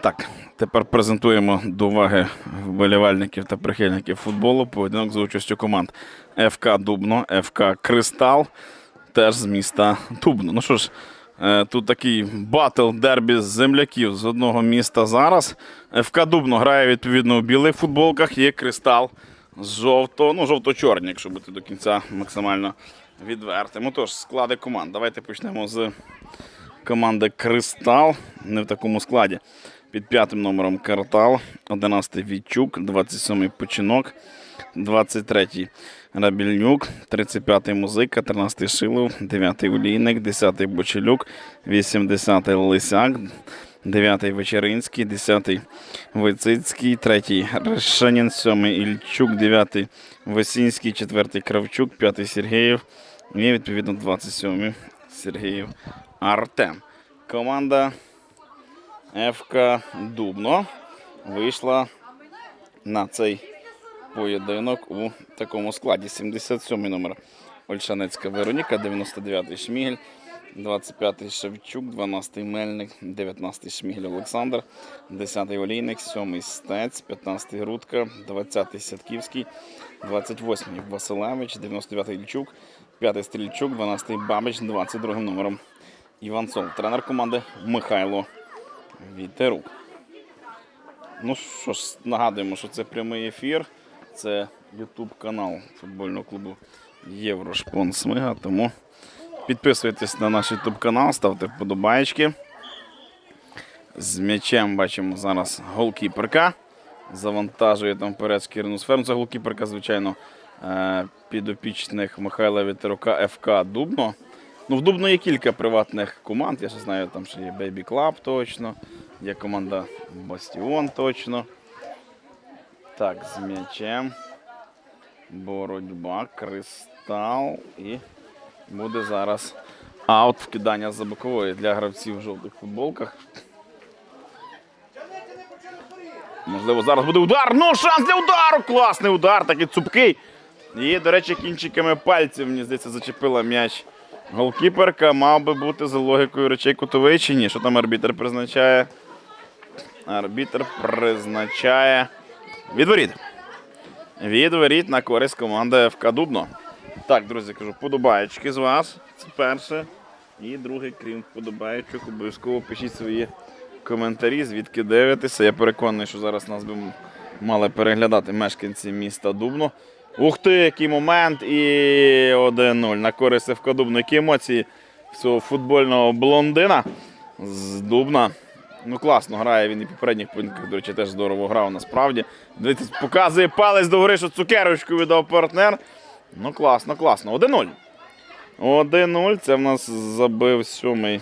Так, тепер презентуємо до уваги вболівальників та прихильників футболу поєдинок за участю команд ФК Дубно, ФК Кристал, теж з міста Дубно. Ну що ж, е, тут такий батл дербі з земляків з одного міста зараз. ФК Дубно грає відповідно у білих футболках, є Кристал з жовто, ну, жовто-чорні, якщо бути до кінця максимально відвертим. Отож, склади команд. Давайте почнемо з команди Кристал. Не в такому складі. Під п'ятим номером Картал, 11-й Вітчук, 27-й Починок, 23-й Рабільнюк, 35-й Музика, 13-й Шилов, 9-й Олійник, 10-й Бочелюк, 80-й Лисяк, 9-й Вечеринський, 10-й Вицицький, 3-й Решенін, 7-й Ільчук, 9-й Весінський, 4-й Кравчук, 5-й Сергієв і відповідно 27-й Сергіїв Артем. Команда ФК Дубно вийшла на цей поєдинок у такому складі. 77 номер Ольшанецька Вероніка, 99-й Шмігель, 25-й Шевчук, 12-й Мельник, 19-й Шмігель Олександр, 10-й Олійник, 7-й Стець, 15-й Грудка, 20-й Сятківський, 28-й Василевич, 99-й Ільчук, 5-й Стрільчук, 12-й Бабич, 22-м номером Іванцов. Тренер команди Михайло Вітерук. Ну що ж, нагадуємо, що це прямий ефір. Це YouTube канал футбольного клубу Єврошпон Смига. Тому підписуйтесь на наш YouTube канал, ставте вподобаєчки. З м'ячем бачимо зараз голкіперка. Завантажує там вперед шкірну сферу. Це голкіперка, звичайно, е, підопічних Михайла Вітерука ФК Дубно. Ну, в Дубно є кілька приватних команд. Я ще знаю, там ще є Baby Club точно, є команда Бастіон точно. Так, з м'ячем. Боротьба, кристал і буде зараз аут вкидання за бокової для гравців в жовтих футболках. Можливо, зараз буде удар. Ну, шанс для удару! Класний удар, такий цупкий. І, до речі, кінчиками пальців, мені здається, зачепила м'яч. Голкіперка мав би бути за логікою речей кутовий чи ні? Що там арбітр призначає? Арбітр призначає відворіт. Відворіт на користь команди ФК Дубно. Так, друзі, кажу, подобаєчки з вас. Це перше. І друге, крім вподобаєчок, обов'язково пишіть свої коментарі, звідки дивитеся. Я переконаний, що зараз нас би мали переглядати мешканці міста Дубно. Ух ти, який момент! І 1-0 на користь ФК Дубно. Які емоції цього футбольного блондина з Дубна. Ну, класно грає він і попередніх поєдинках, до речі, теж здорово грав насправді. Дивіться, показує палець до гори, що цукерочку віддав партнер. Ну, класно, класно. 1-0. 1-0. Це в нас забив сьомий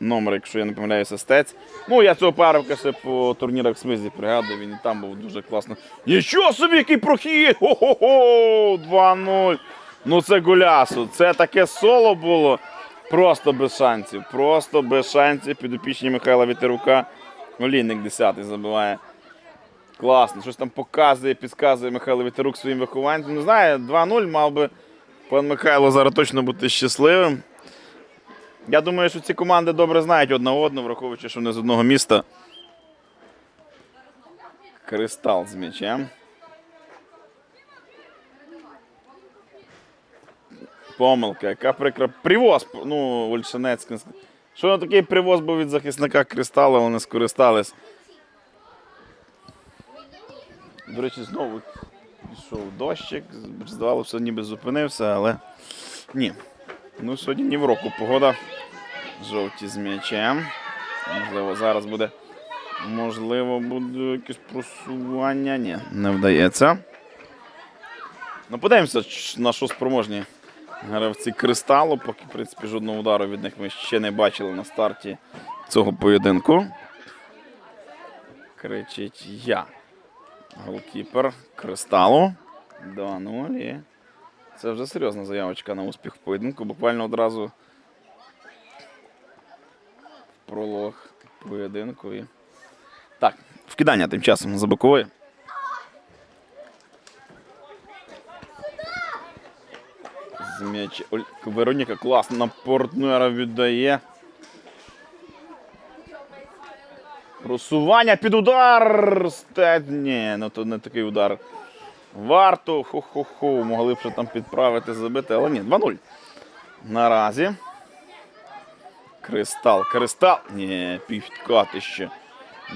номер, якщо я не помиляюся, стець. Ну, я цього парубка ще по турнірах Смизі пригадую, він і там був дуже класно. Нічого собі, який прохід! Хо-хо-хо! 2-0. Ну це гулясу. Це таке соло було. Просто без шансів. Просто без шансів. Підопічні Михайла Вітерука. Олійник 10-й забиває. Класно. Щось там показує, підказує Михайло Вітерук своїм вихованцям. Не знаю, 2-0 мав би пан Михайло зараз точно бути щасливим. Я думаю, що ці команди добре знають одна одну, враховуючи, що вони з одного міста. Кристал з м'ячем. Помилка, яка прикра. Привоз, ну, Ольшанецький. Що на такий привоз був від захисника Кристала, вони скористались. До речі, знову пішов дощик. Здавалося, ніби зупинився, але ні. Ну, сьогодні ні в року погода. Жовті з м'ячем. Можливо, зараз буде. Можливо, буде якесь просування. Ні, не вдається. Ну, подивимося, на що спроможні гравці кристалу. Поки, в принципі, жодного удару від них ми ще не бачили на старті цього поєдинку. Кричить я. Голкіпер кристалу. 2-0. І Це вже серйозна заявочка на успіх в поєдинку. Буквально одразу пролог поєдинку. І... Так, вкидання тим часом за бокової. З. Вероніка класно на партнера віддає. Просування під удар. Стет. Ні, ну то не такий удар. Варто. Ху-ху-ху. Могли б ще там підправити, забити, але ні, 2-0. Наразі. Кристал. Кристал. Ні, півкати ще.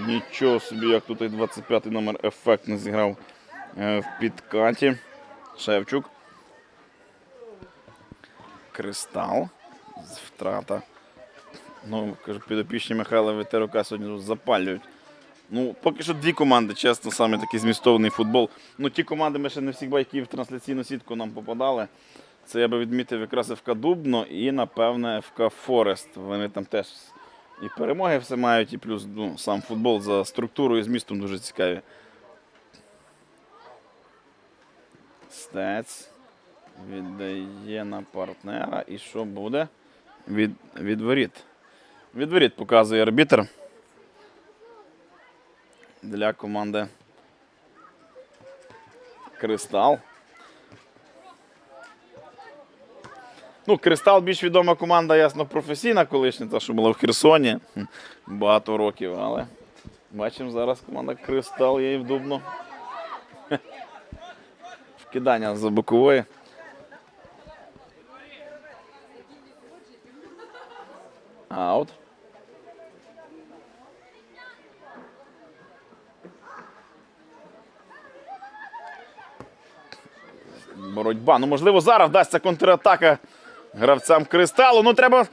Нічого собі, як тут і 25 номер ефектно зіграв е, в підкаті. Шевчук. Кристал. Втрата. Ну, кажу, підопічні Михайла Ветерука сьогодні тут запалюють. Ну, поки що дві команди, чесно, саме такий змістовний футбол. Ну, ті команди ми ще не всіх байків в трансляційну сітку нам попадали. Це я би відмітив якраз ФК Дубно і, напевне, ФК Форест. Вони там теж і перемоги все мають, і плюс ну, сам футбол за структурою і змістом дуже цікаві. Стець віддає на партнера. І що буде? Від, від воріт. Від воріт показує арбітр для команди Кристал. Ну, Кристал більш відома команда, ясно, професійна колишня, та, що була в Херсоні багато років, але бачимо зараз команда Кристал є і в. Вкидання за бокової. Аут. Боротьба. Ну, можливо, зараз вдасться контратака гравцям кристалу. Ну, треба.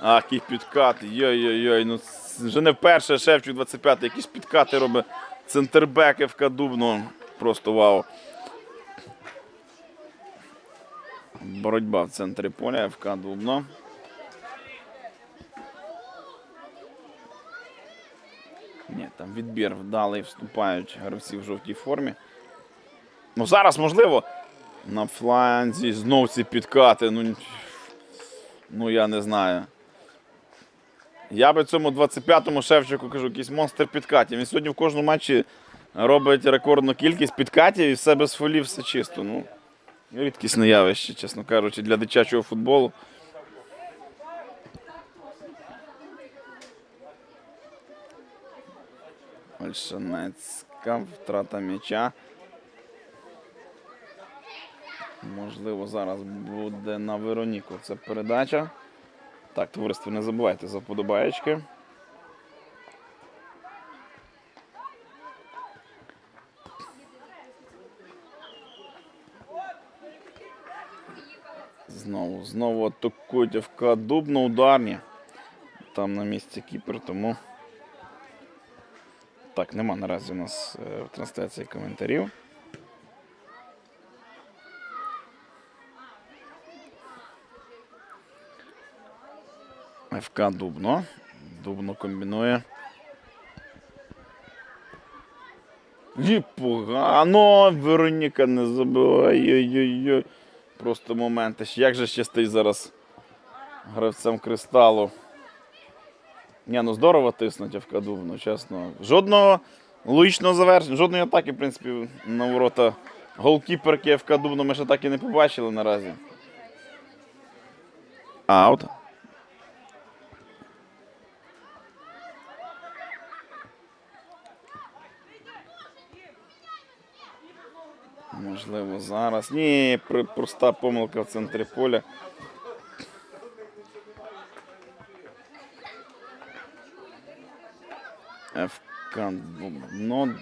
Ах, який підкат. Йой-йой-йой. Ну, вже не вперше Шевчук 25 якісь підкати робить. Центрбек ФК Дубно. Просто вау. Боротьба в центрі поля ФК Дубно. Ні, там відбір вдалий, вступають гравці в жовтій формі. Ну, зараз, можливо, на фланзі знов ці підкати. Ну, ну я не знаю. Я би цьому 25-му Шевчику кажу, якийсь монстр підкатів. Він сьогодні в кожному матчі робить рекордну кількість підкатів і все без фолів, все чисто. Ну, рідкісне явище, чесно кажучи, для дитячого футболу. Ольшанецька втрата м'яча. Можливо, зараз буде на Вероніку. Це передача. Так, товариство, не забувайте за вподобаєчки. Знову, знову атакують ФК Дубно ударні. Там на місці кіпер, тому. Так, нема наразі у нас е, в трансляції коментарів. ФК Дубно. Дубно комбінує. І погано. Вероніка не забиває. Ой-ой-ой. Просто моменти. Як же щастить зараз гравцям кристалу. Ні, ну здорово тиснуть ФК Дубно, чесно. Жодного логічного завершення, жодної атаки, в принципі, на ворота голкіперки ФК Дубно ми ще так і не побачили наразі. Аут. Можливо, зараз. Ні, проста помилка в центрі поля. ФК ну,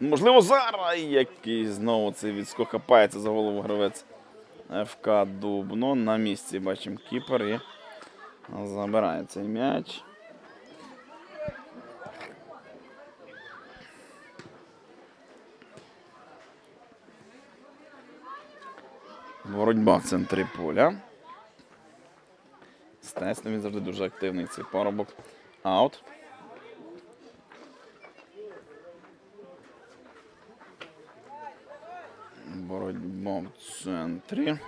Можливо, зараз який знову цей відскок хапається за голову гравець ФК Дубно. На місці бачимо кіпер і забирає цей м'яч. Боротьба в центрі поля. Стесно він завжди дуже активний цей парубок. Аут. Боротьба в центрі.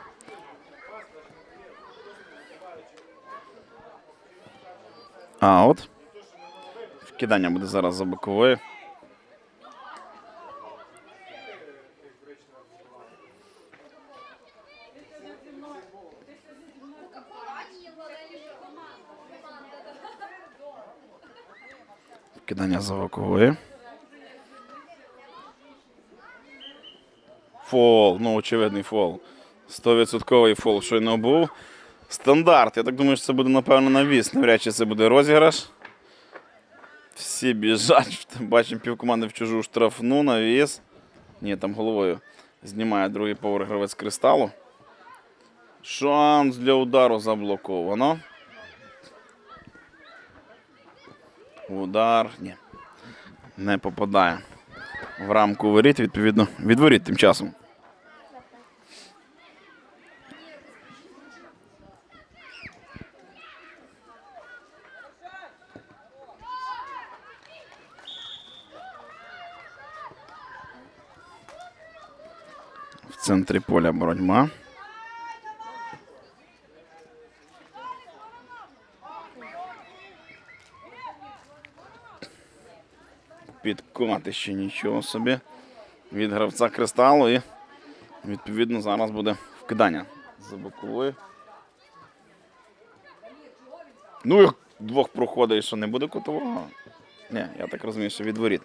Аут. Вкидання буде зараз за бокової. Кидання за бокової. Фол, ну очевидний фол. 100% фол щойно був. Стандарт. Я так думаю, що це буде, напевно, навіс. Навряд чи це буде розіграш. Всі біжать. Бачимо півкоманди в чужу штрафну, навіс. Ні, там головою знімає другий поверх гравець кристалу. Шанс для удару заблоковано. Удар. Ні. Не попадає в рамку воріт, відповідно, від воріт тим часом. В центрі поля боротьба. Підкоти ще нічого собі від гравця кристалу і відповідно зараз буде вкидання за бокової. Ну, як двох проходить, що не буде котового. Ні, я так розумію, що від воріт.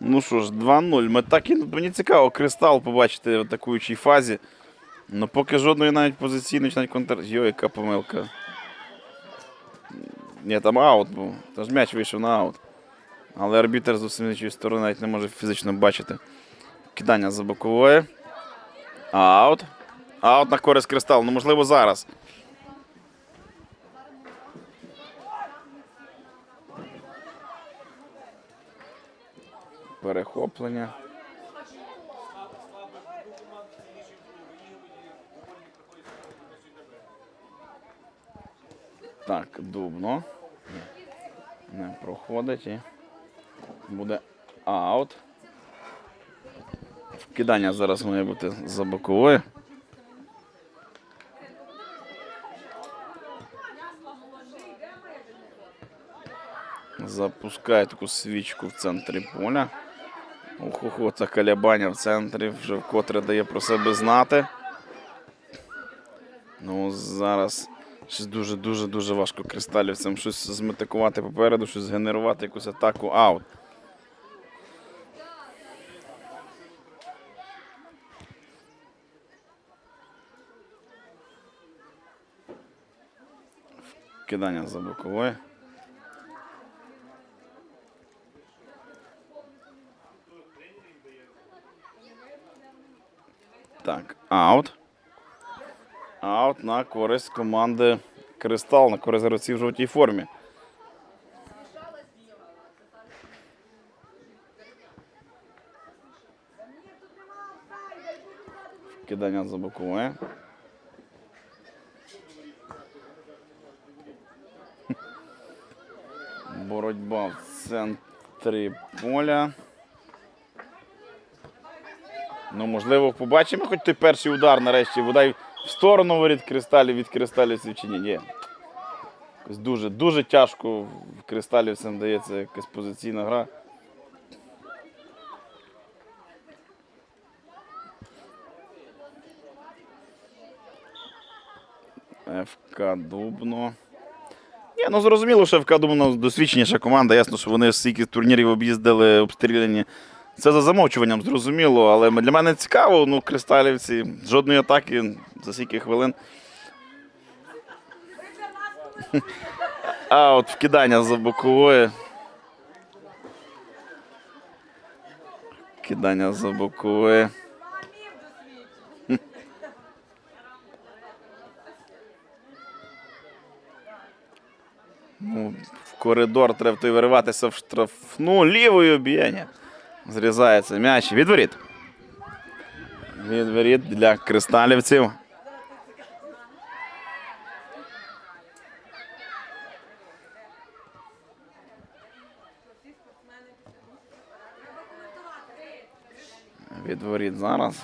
Ну що ж, 2-0. Ми так і мені цікаво, кристал побачити в атакуючій фазі. Ну поки жодної навіть позиційної, навіть контр. Йо, яка помилка. Ні, там аут був. Тож м'яч вийшов на аут. Але арбітер з іншої сторони навіть не може фізично бачити. Кидання за бокової. Аут. Аут на користь кристал. Ну, можливо, зараз. Перехоплення. Так, дубно. Не проходить і буде аут. Вкидання зараз має бути за боковою. Запускає таку свічку в центрі поля. Охо, це колебання в центрі вже вкотре дає про себе знати. Ну, зараз дуже-дуже дуже важко кристалівцям щось зметикувати попереду, щось згенерувати, якусь атаку аут. Кидання за бокової. Так, аут. Аут на користь команди Кристал, на користь гравців в жовтій формі. Кидання за бокової. Боротьба в центрі поля. Ну, можливо, побачимо хоч той перший удар нарешті. Бодай в сторону воріт кристалів від кристалівців чи ні. Ні. Якось дуже, дуже тяжко в кристалівцям дається якась позиційна гра. ФК Дубно. Ні, ну зрозуміло, що ФК Дубно досвідченіша команда. Ясно, що вони стільки турнірів об'їздили, обстріляні. Це за замовчуванням, зрозуміло, але для мене цікаво, ну, кристалівці, жодної атаки за скільки хвилин. А от вкидання за бокової. Кидання за бокової. Ну, в коридор треба той вириватися в штрафну лівою б'є. Зрізається м'яч. Відворіт. Відворіт для кристалівців. Відворіт зараз.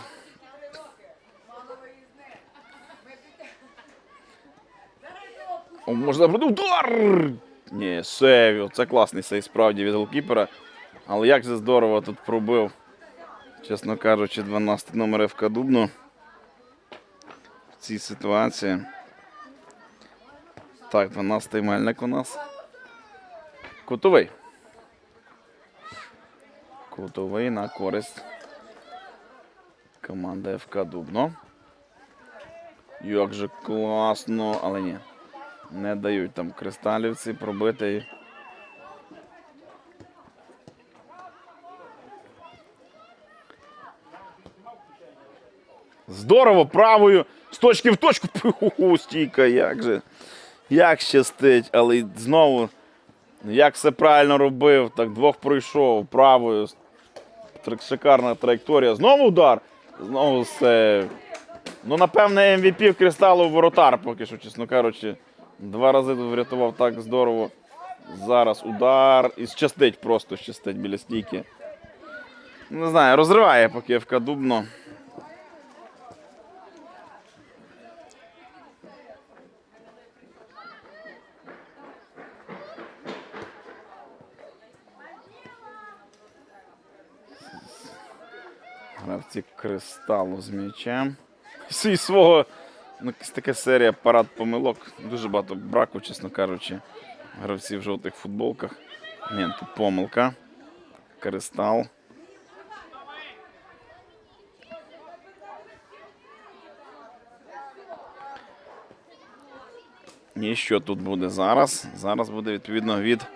О, можна буде удар! Ні, сейв. Це класний сейв справді від голкіпера. Але як же здорово тут пробив, чесно кажучи, 12 номер ФК Дубно в цій ситуації. Так, 12-й мельник у нас. Кутовий. Кутовий на користь. Команда ФК Дубно. Як же класно, але ні. Не дають там кристалівці пробити. Здорово, правою, з точки в точку. Ху-ху, стійка, як же. Як щастить, але знову, як все правильно робив, так двох пройшов правою. Шикарна траєкторія. Знову удар. Знову все. Ну, напевне, MVP в кристалу воротар, поки що, чесно кажучи. Два рази врятував так здорово. Зараз удар. І щастить просто щастить біля стійки. Не знаю, розриває поки ФК Дубно. Гравці кристалу з м'ячем. Зі свого ну, така серія парад помилок. Дуже багато браку, чесно кажучи. Гравці в жовтих футболках. Ні, тут помилка. Кристал. І що тут буде зараз? Зараз буде відповідно від,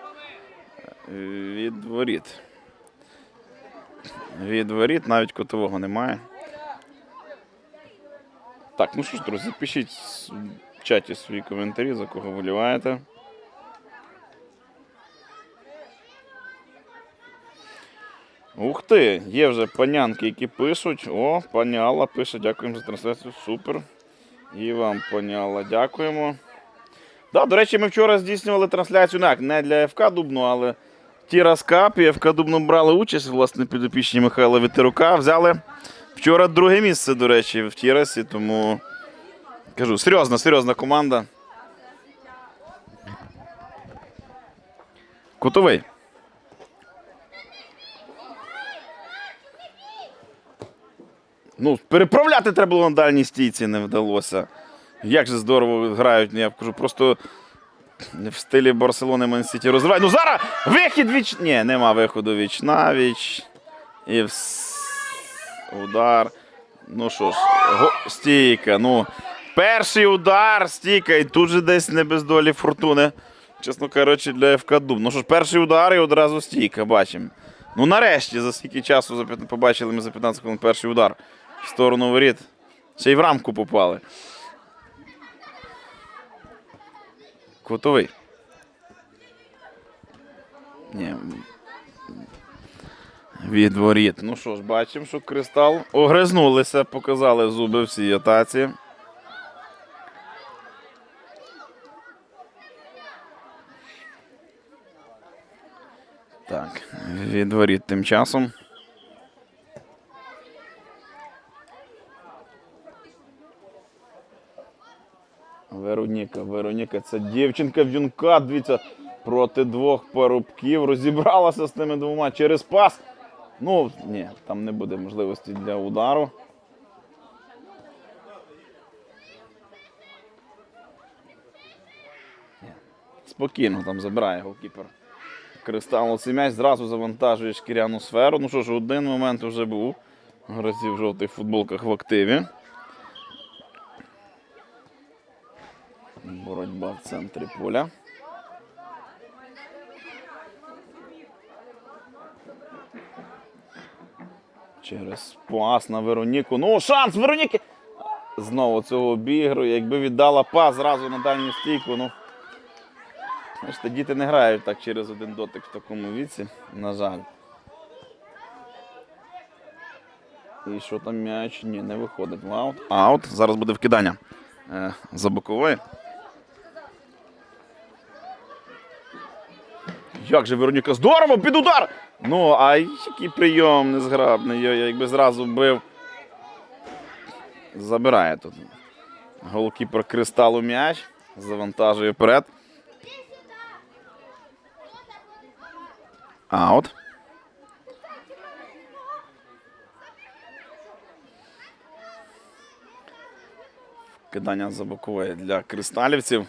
від воріт. Від воріт навіть котового немає. Так, ну що ж, друзі, пишіть в чаті свої коментарі, за кого виліваєте. Ух ти! Є вже панянки, які пишуть. О, паняла пише, дякуємо за трансляцію. Супер. І вам паняла, дякуємо. Да, до речі, ми вчора здійснювали трансляцію ну, як, не для ФК Дубно, але Тірас Кап і ФК Дубно брали участь, власне, підопічні Михайла Вітерука. Взяли вчора друге місце, до речі, в Тірасі, тому кажу, серйозна, серйозна команда. Кутовий. Ну, переправляти треба було на дальній стійці, не вдалося. Як же здорово грають, я кажу, просто в стилі Барселони Ман-Сіті розривають. Ну зараз вихід віч. Ні, нема виходу віч на віч. І вс... удар. Ну що ж, го... стійка. Ну, перший удар, стійка, і тут же десь не без долі фортуни. Чесно кажучи, для ФК Дуб. Ну що ж, перший удар і одразу стійка, бачимо. Ну нарешті, за скільки часу за побачили ми за 15 хвилин перший удар в сторону воріт. Ще й в рамку попали. Кутовий. Ні. Від воріт. Ну що ж, бачимо, що кристал огризнулися, показали зуби в цій атаці. Так, від воріт тим часом. Вероніка, Вероніка, це дівчинка в'юнка, дивіться, проти двох парубків. Розібралася з тими двома через пас. Ну, ні, там не буде можливості для удару. Спокійно там забирає голкіпер. Кристал цей м'яч зразу завантажує шкіряну сферу. Ну що ж, один момент вже був. Гравці в жовтих футболках в активі. Боротьба в центрі поля. Через пас на Вероніку. Ну, шанс Вероніки! Знову цього обігрує. Якби віддала пас зразу на дальню стійку. Ну, Бачите, діти не грають так через один дотик в такому віці, на жаль. І що там м'яч? Ні, не виходить. Аут. Аут. Зараз буде вкидання е, за бокової. Як же Вероніка здорово під удар! Ну, а який прийом незграбний. Йо, Якби зразу бив. Забирає тут. Голкіпер кристалу м'яч. Завантажує вперед. Аут. Кидання за бокової для кристалівців.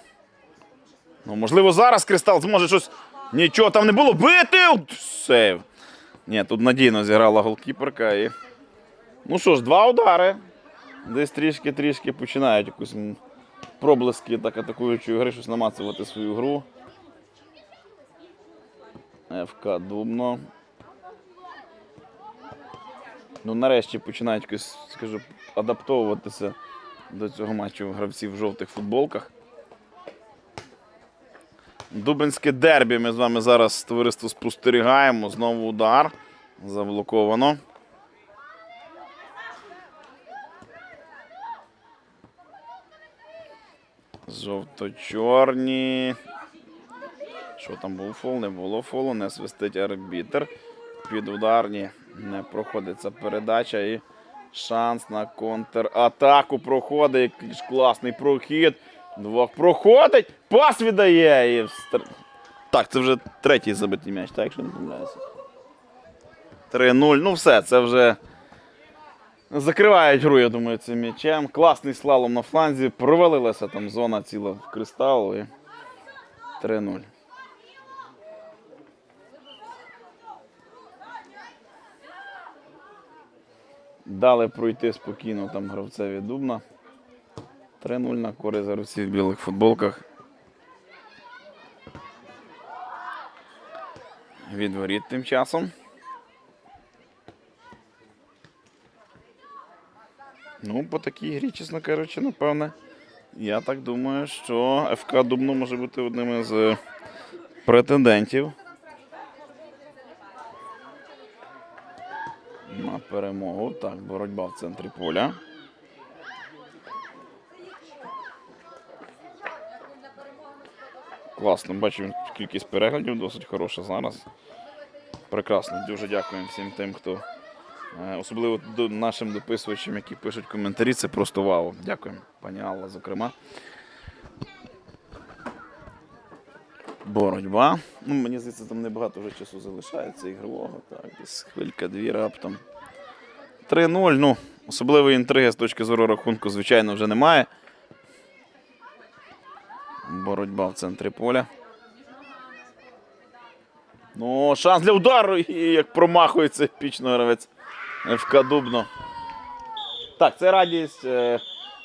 Ну, можливо, зараз кристал зможе щось. Нічого там не було. Бити! Сейв. Ні, тут надійно зіграла голкіперка і. Ну що ж, два удари. Десь трішки-трішки починають якусь проблиски так атакуючої гри, щось намацувати свою гру. ФК Дубно. Ну, нарешті починають якось, скажу, адаптовуватися до цього матчу гравці в жовтих футболках. Дубинське дербі. Ми з вами зараз товариство спостерігаємо. Знову удар. Заблоковано. Жовто-чорні. Що там був фол? Не було фолу, не свистить арбітр. Під ударні не проходиться передача і шанс на контратаку проходить. Класний прохід. Двох проходить, пас віддає. І встр- Так, це вже третій забитий м'яч, так, якщо не помиляюся. 3-0. Ну все, це вже закривають гру, я думаю, цим м'ячем. Класний слалом на фланзі. Провалилася там зона ціла в кристалу. І 3-0. Дали пройти спокійно там гравцеві Дубна. 3-0 на користь гравців в білих футболках. Від воріт тим часом. Ну, по такій грі, чесно кажучи, напевне. Я так думаю, що ФК Дубно може бути одним із е, претендентів на перемогу. Так, боротьба в центрі поля. Класно, бачу, кількість переглядів досить хороша зараз. Прекрасно, дуже дякуємо всім тим, хто. е, Особливо нашим дописувачам, які пишуть коментарі, це просто вау. Дякуємо, пані Алла, зокрема. Боротьба. Ну, мені здається, там небагато вже часу залишається ігрового. Так, десь хвилька дві раптом. 3-0. Ну, особливої інтриги з точки зору рахунку, звичайно, вже немає. Боротьба в центрі поля. Ну, шанс для удару. І як промахується епічно гравець ФК Дубно. Так, це радість е,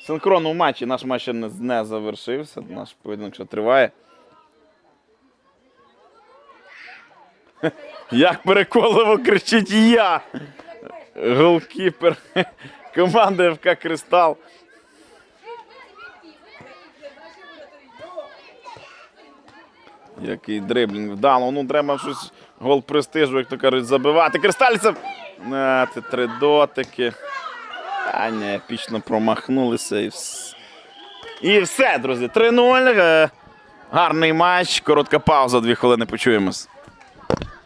синхронного матчі. Наш матч ще не, завершився. Наш поєдинок ще триває. Як переконливо кричить я. Голкіпер команди ФК Кристал. Який дриблінг вдало. Ну, треба щось гол престижу, як то кажуть, забивати. Кристальцев. А, це три дотики. А ні, епічно промахнулися і все. І все, друзі. 3-0. Е, Гарний матч. Коротка пауза, дві хвилини почуємось.